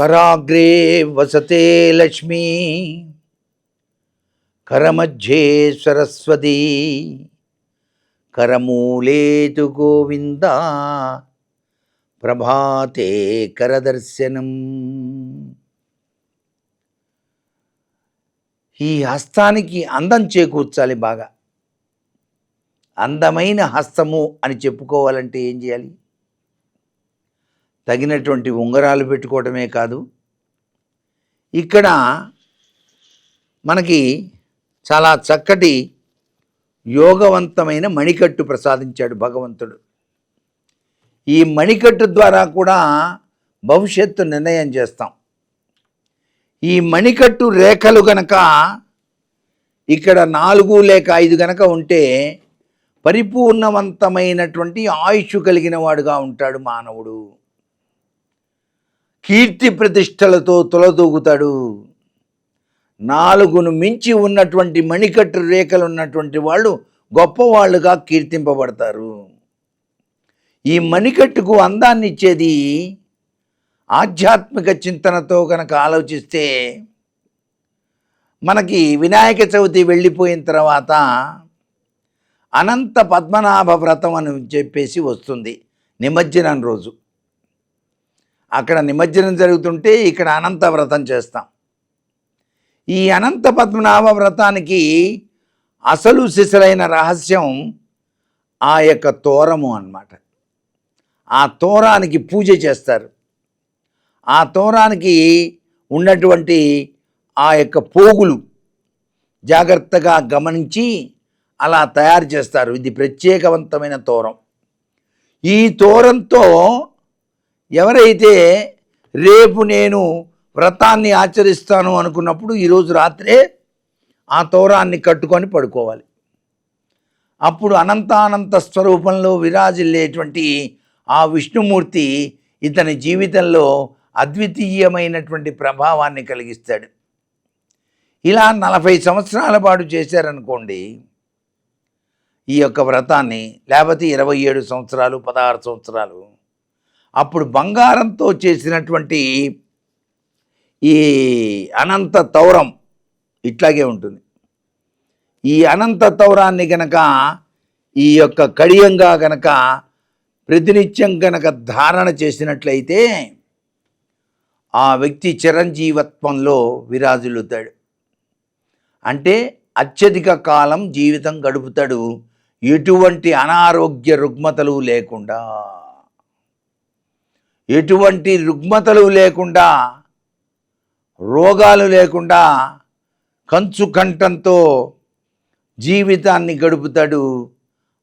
కరాగ్రే వసతే లక్ష్మీ. కరమధ్యే సరస్వతి. కరమూలేతు గోవింద. ప్రభాతే కరదర్శనం. ఈ హస్తానికి అందం చేకూర్చాలి బాగా. అందమైన హస్తము అని చెప్పుకోవాలంటే ఏం చేయాలి? తగినటువంటి ఉంగరాలు పెట్టుకోవటమే కాదు. ఇక్కడ మనకి చాలా చక్కటి యోగవంతమైన మణికట్టు ప్రసాదించాడు భగవంతుడు. ఈ మణికట్టు ద్వారా కూడా భవిష్యత్తు నిర్ణయం చేస్తాం. ఈ మణికట్టు రేఖలు గనక ఇక్కడ నాలుగు లేక ఐదు గనక ఉంటే పరిపూర్ణవంతమైనటువంటి ఆయుష్ కలిగిన వాడుగా ఉంటాడు మానవుడు. కీర్తి ప్రతిష్టలతో తొలదూగుతాడు. నాలుగును మించి ఉన్నటువంటి మణికట్టు రేఖలు ఉన్నటువంటి వాళ్ళు గొప్పవాళ్ళుగా కీర్తింపబడతారు. ఈ మణికట్టుకు అందాన్ని ఇచ్చేది ఆధ్యాత్మిక చింతనతో కనుక ఆలోచిస్తే మనకి వినాయక చవితి వెళ్ళిపోయిన తర్వాత అనంత పద్మనాభ వ్రతం అని చెప్పేసి వస్తుంది నిమజ్జనం రోజు. అక్కడ నిమజ్జనం జరుగుతుంటే ఇక్కడ అనంత వ్రతం చేస్తాం. ఈ అనంత పద్మనాభ వ్రతానికి అసలు సిసలైన రహస్యం ఆ యొక్క తోరము అన్నమాట. ఆ తోరానికి పూజ చేస్తారు. ఆ తోరానికి ఉన్నటువంటి ఆ యొక్క పోగులు జాగ్రత్తగా గమనించి అలా తయారు చేస్తారు. ఇది ప్రత్యేకవంతమైన తోరం. ఈ తోరంతో ఎవరైతే రేపు నేను వ్రతాన్ని ఆచరిస్తాను అనుకున్నప్పుడు ఈరోజు రాత్రే ఆ తోరాన్ని కట్టుకొని పడుకోవాలి. అప్పుడు అనంతానంత స్వరూపంలో విరాజిల్లేటువంటి ఆ విష్ణుమూర్తి ఇతని జీవితంలో అద్వితీయమైనటువంటి ప్రభావాన్ని కలిగిస్తాడు. ఇలా నలభై సంవత్సరాల పాటు చేశారనుకోండి ఈ యొక్క వ్రతాన్ని లేకపోతే ఇరవై ఏడు సంవత్సరాలు పదహారు సంవత్సరాలు అప్పుడు బంగారంతో చేసినటువంటి ఈ అనంత తౌరం ఇట్లాగే ఉంటుంది. ఈ అనంత తౌరాన్ని గనక ఈ యొక్క కడియంగా గనక ప్రతినిత్యం గనక ధారణ చేసినట్లయితే ఆ వ్యక్తి చిరంజీవత్వంలో విరాజులుతాడు అంటే అత్యధిక కాలం జీవితం గడుపుతాడు. ఎటువంటి అనారోగ్య రుగ్మతలు లేకుండా. ఎటువంటి రుగ్మతలు లేకుండా రోగాలు లేకుండా కంచు కంఠంతో జీవితాన్ని గడుపుతాడు.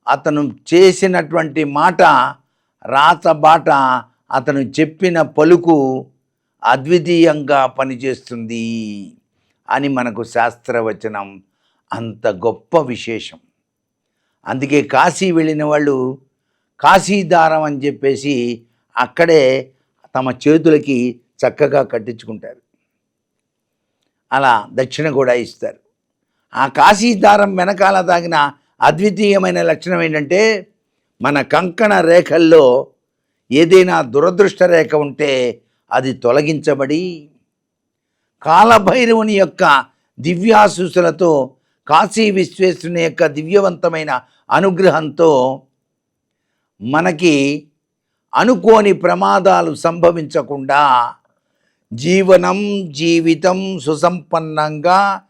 అతను చేసినటువంటి మాట రాతబాట అతను చెప్పిన పలుకు అద్వితీయంగా పనిచేస్తుంది అని మనకు శాస్త్రవచనం అంత గొప్ప విశేషం. అందుకే కాశీ వెళ్ళిన వాళ్ళు కాశీదారం అని చెప్పేసి అక్కడే తమ చేతులకి చక్కగా కట్టించుకుంటారు. అలా దక్షిణ కూడా ఇస్తారు. ఆ కాశీదారం వెనకాల తాగిన అద్వితీయమైన లక్షణం ఏంటంటే మన కంకణ రేఖల్లో ఏదైనా దురదృష్ట రేఖ ఉంటే అది తొలగించబడి కాలభైరవుని యొక్క దివ్యాశూసులతో కాశీ విశ్వేశ్వరుని యొక్క దివ్యవంతమైన అనుగ్రహంతో మనకి అనుకోని ప్రమాదాలు సంభవించకుండా జీవనం జీవితం సుసంపన్నంగా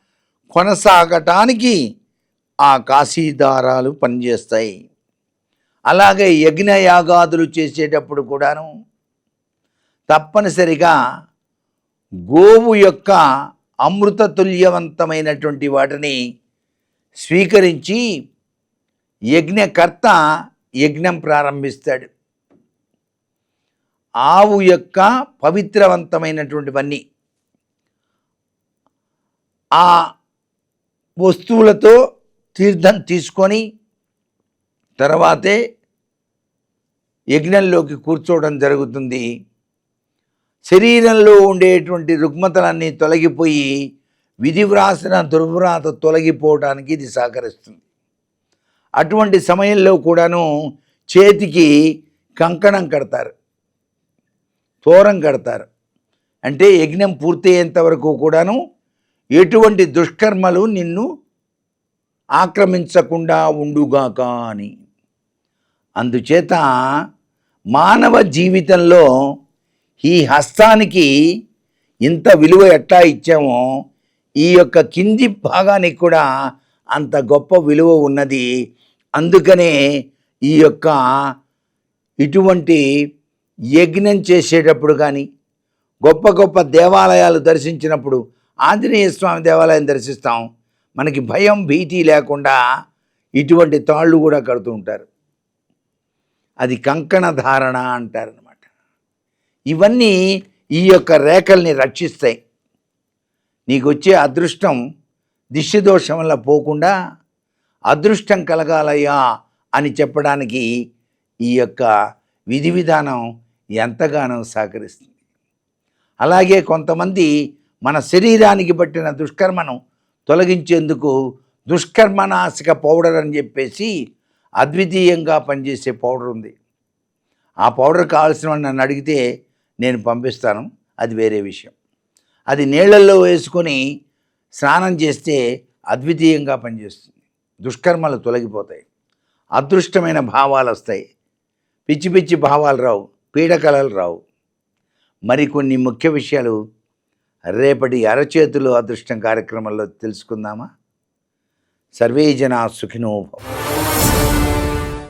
కొనసాగటానికి ఆ కాశీదారాలు పనిచేస్తాయి. అలాగే యజ్ఞయాగాదులు చేసేటప్పుడు కూడాను తప్పనిసరిగా గోవు యొక్క అమృతతుల్యవంతమైనటువంటి వాటిని స్వీకరించి యజ్ఞకర్త యజ్ఞం ప్రారంభిస్తాడు. ఆవు యొక్క పవిత్రవంతమైనటువంటివన్నీ. ఆ వస్తువులతో తీర్థం తీసుకొని తర్వాతే యజ్ఞంలోకి కూర్చోవడం జరుగుతుంది. శరీరంలో ఉండేటువంటి రుగ్మతలన్నీ తొలగిపోయి విధి వ్రాసిన దుర్వ్రాత తొలగిపోవడానికి ఇది సహకరిస్తుంది. అటువంటి సమయంలో కూడాను చేతికి కంకణం కడతారు. తోరం కడతారు. అంటే యజ్ఞం పూర్తయ్యేంత వరకు కూడాను ఎటువంటి దుష్కర్మలు నిన్ను ఆక్రమించకుండా ఉండుగాక అని. అందుచేత మానవ జీవితంలో ఈ హస్తానికి ఇంత విలువ ఎట్లా ఇచ్చామో ఈ యొక్క కింది భాగానికి కూడా అంత గొప్ప విలువ ఉన్నది. అందుకనే ఈ యొక్క ఇటువంటి యజ్ఞం చేసేటప్పుడు కానీ గొప్ప గొప్ప దేవాలయాలు దర్శించినప్పుడు ఆంజనేయ స్వామి దేవాలయం దర్శిస్తాం. మనకి భయం భీతి లేకుండా ఇటువంటి తాళ్ళు కూడా కడుతూ ఉంటారు. అది కంకణ ధారణ అంటారనమాట ఇవన్నీ ఈ యొక్క రేఖల్ని రక్షిస్తాయి. నీకు వచ్చే అదృష్టం దిష్టి వల్ల పోకుండా అదృష్టం కలగాలయ్యా అని చెప్పడానికి ఈ యొక్క విధి విధానం ఎంతగానో సహకరిస్తుంది. అలాగే కొంతమంది మన శరీరానికి పట్టిన దుష్కర్మను తొలగించేందుకు దుష్కర్మనాశక పౌడర్ అని చెప్పేసి అద్వితీయంగా పనిచేసే పౌడర్ ఉంది. ఆ పౌడర్ కావాల్సిన నన్ను అడిగితే నేను పంపిస్తాను అది వేరే విషయం. అది నీళ్ళల్లో వేసుకొని స్నానం చేస్తే అద్వితీయంగా పనిచేస్తుంది. దుష్కర్మలు తొలగిపోతాయి. అదృష్టమైన భావాలు వస్తాయి పిచ్చి పిచ్చి భావాలు రావు. పీడకలలు రావు. మరికొన్ని ముఖ్య విషయాలు రేపటి అరచేతులు అదృష్టం కార్యక్రమంలో తెలుసుకుందామా? సర్వే జనా సుఖినో